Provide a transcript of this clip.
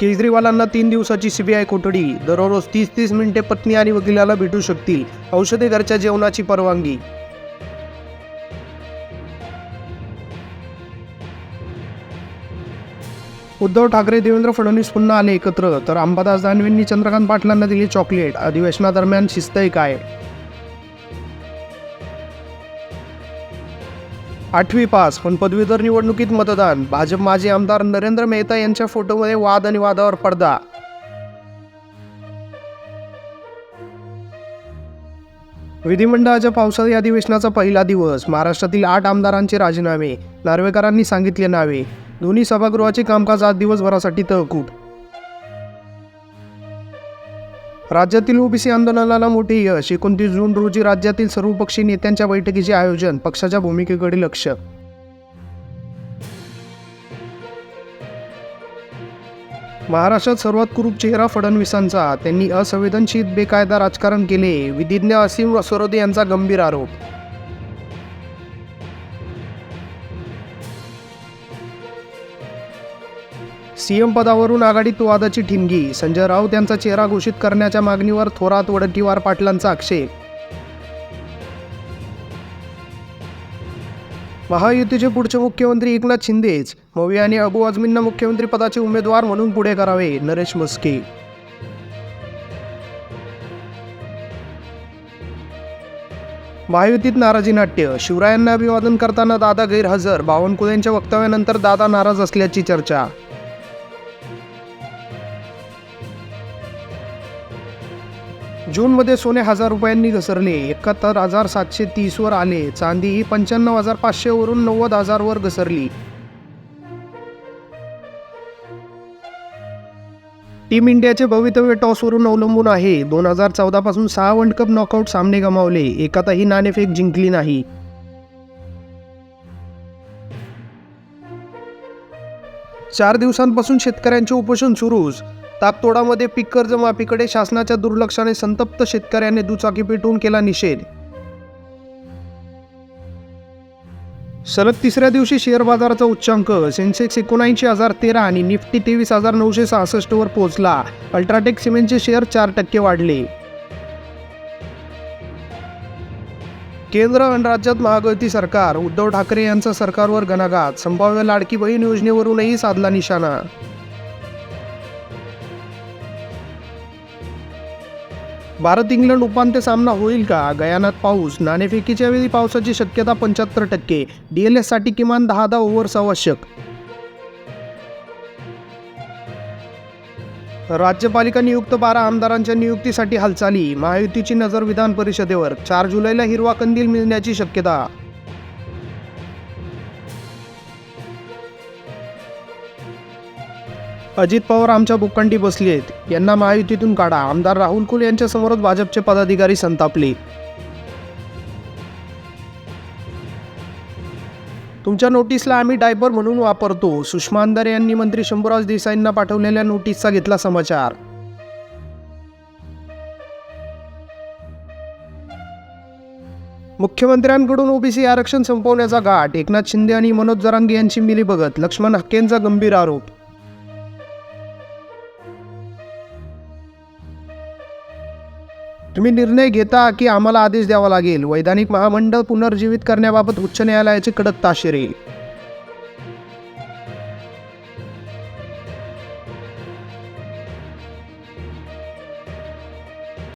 केजरीवालांना तीन दिवसाची सीबीआय कोठडी. दररोज तीस तीस मिनिटे पत्नी आणि वकिलाला भेटू शकतील. औषधे घरच्या जेवणाची परवानगी. उद्धव ठाकरे देवेंद्र फडणवीस पुन्हा आले एकत्र. तर अंबादास दानवेंनी चंद्रकांत पाटलांना दिली चॉकलेट. अधिवेशनादरम्यान शिस्तही काय आठवी पास पण पदवीधर निवडणुकीत मतदान. भाजप माजी आमदार नरेंद्र मेहता यांच्या फोटोमध्ये वाद आणि वादावर पडदा. विधिमंडळाच्या पावसाळी अधिवेशनाचा पहिला दिवस. महाराष्ट्रातील आठ आमदारांचे राजीनामे. नार्वेकरांनी सांगितले नावे. दोन्ही सभागृहाचे कामकाज आज दिवसभरासाठी तहकूब. राज्यातील ओबीसी आंदोलनाला मोठे यश. एकोणतीस जून रोजी राज्यातील सर्वपक्षीय नेत्यांच्या बैठकीचे आयोजन. पक्षाच्या भूमिकेकडे लक्ष. महाराष्ट्रात सर्वात कुरूप चेहरा फडणवीसांचा. त्यांनी असंवेदनशील बेकायदा राजकारण केले. विधिज्ञ असीम स्वरोदे यांचा गंभीर आरोप. सीएम पदावरून आघाडीत वादाची ठिणगी. संजय राऊत यांचा चेहरा घोषित करण्याच्या मागणीवर थोरात वडट्टीवार पाटलांचा आक्षेप. महायुतीचे पुढचे मुख्यमंत्री एकनाथ शिंदेच. मवी आणि अबू आझमींना मुख्यमंत्री पदाचे उमेदवार म्हणून पुढे करावे नरेश मस्के महायुतीत नाराजी नाट्य. शिवरायांना अभिवादन करताना दादा गैरहजर. बावनकुळेंच्या वक्तव्यानंतर दादा नाराज असल्याची चर्चा. जूनमध्ये सोने हजार रुपयांनी घसरले. एकाहत्तर हजार सातशे तीसवर आले. चांदी ही पंच्याण्णव हजार पाचशेवरून नव्वद हजारवर घसरली. टीम इंडियाचे भवितव्य टॉसवरून अवलंबून आहे. दोन हजार चौदापासून सहा वर्ल्ड कप नॉकआउट सामने गमावले. एकातही नाणेफेक जिंकली नाही. चार दिवसांपासून शेतकऱ्यांचे उपोषण सुरूच. ताकतोडामध्ये पीक कर्ज माफीकडे शासनाच्या दुर्लक्षाने संतप्त शेतकऱ्याने दुचाकी पेटवून केला निषेध. सलग तिसऱ्या दिवशी शेअर बाजाराचा उच्चांक सेन्सेक्स एकोणऐंशी हजार तेरा आणि निफ्टी तेवीस हजार नऊशे सहासष्टवर पोहोचला. अल्ट्राटेक सिमेंटचे शेअर चार टक्के वाढले. केंद्र आणि राज्यात महायुती सरकार उद्धव ठाकरे यांचा सरकारवर घणाघात संभाव्य लाडकी बहीण योजनेवरूनही साधला निशाणा. भारत इंग्लंड उपांत्य सामना होईल का? गयानात पाऊस नाणेफेकीच्या वेळी पावसाची शक्यता पंच्याहत्तर टक्के डी एल एससाठी किमान दहा दहा ओव्हर्स आवश्यक. राज्यपालिका नियुक्त बारा आमदारांच्या नियुक्तीसाठी हालचाली महायुतीची नजर विधान परिषदेवर चार जुलैला हिरवा कंदील मिळण्याची शक्यता. अजित पवार आमच्या भूखंडी बसली आहेत. यांना महायुतीतून काढा. आमदार राहुल कुल यांच्यासमोरच भाजपचे पदाधिकारी संतापले. तुमच्या नोटीसला आम्ही डायपर म्हणून वापरतो. सुषमा अंधारे यांनी मंत्री शंभूराज देसाईंना पाठवलेल्या नोटीसचा घेतला समाचार. मुख्यमंत्र्यांकडून ओबीसी आरक्षण संपवण्याचा गाठ. एकनाथ शिंदे आणि मनोज जरांगे यांची मिलीभगत. लक्ष्मण हक्केंचा गंभीर आरोप. तुम्ही निर्णय घेता की आम्हाला आदेश द्यावा लागेल. वैधानिक महामंडळ पुनर्जीवित करण्याबाबत उच्च न्यायालयाची कडक ताशेरे.